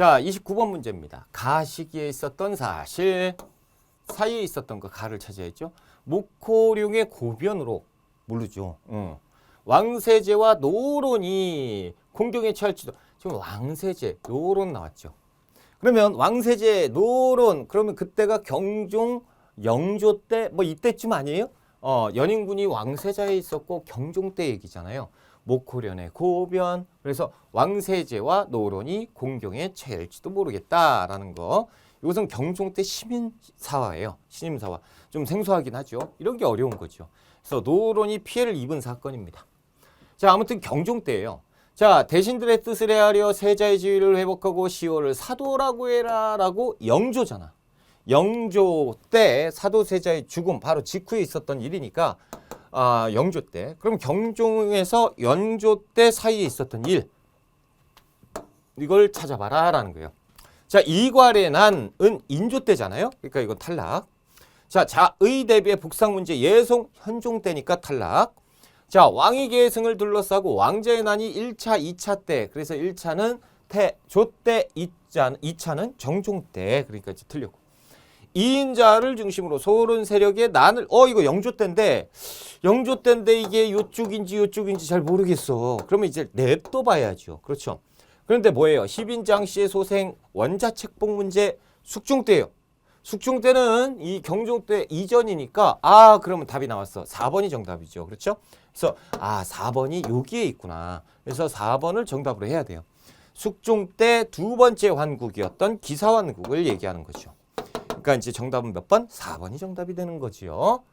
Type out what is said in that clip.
자, 29번 문제입니다. 가 시기에 있었던 사실 사이에 있었던 그 가를 찾아야죠. 목호룡의 고변으로 모르죠. 응. 왕세제와 노론이 공경에 처할지도 지금 왕세제, 노론 나왔죠. 그러면 왕세제, 노론 그러면 그때가 경종 영조 때 뭐 이때쯤 아니에요? 어, 연인군이 왕세자에 있었고 경종 때 얘기잖아요. 목호련의 고변 그래서 왕세제와 노론이 공경에 처할지도 모르겠다라는 거. 이것은 경종 때 시민사화예요. 신임사화. 좀 생소하긴 하죠. 이런 게 어려운 거죠. 그래서 노론이 피해를 입은 사건입니다. 자, 아무튼 경종 때예요. 자, 대신들의 뜻을 헤아려 세자의 지위를 회복하고 시호를 사도라고 해라 라고 영조잖아. 영조 때 사도세자의 죽음 바로 직후에 있었던 일이니까 아, 영조 때. 그럼 경종에서 연조 때 사이에 있었던 일 이걸 찾아봐라 라는 거예요. 자, 이괄의 난은 인조 때잖아요. 그러니까 이건 탈락. 자, 자의 대비의 북상 문제 예송 현종 때니까 탈락. 자, 왕위 계승을 둘러싸고 왕자의 난이 1차, 2차 때. 그래서 1차는 태조 때, 2차, 2차는 정종 때. 그러니까 이제 틀렸고. 이인자를 중심으로 소론 세력의 난을 어 이거 영조 때인데 영조 때인데 이게 요쪽인지 요쪽인지 잘 모르겠어. 그러면 이제 냅둬 봐야죠. 그렇죠. 그런데 뭐예요? 십인장 씨의 소생 원자 책봉 문제 숙종 때예요. 숙종 때는 이 경종 때 이전이니까 아 그러면 답이 나왔어. 4번이 정답이죠. 그렇죠? 그래서 아 4번이 여기에 있구나. 그래서 4번을 정답으로 해야 돼요. 숙종 때 두 번째 환국이었던 기사환국을 얘기하는 거죠. 그러니까 이제 정답은 몇 번? 4번이 정답이 되는 거지요.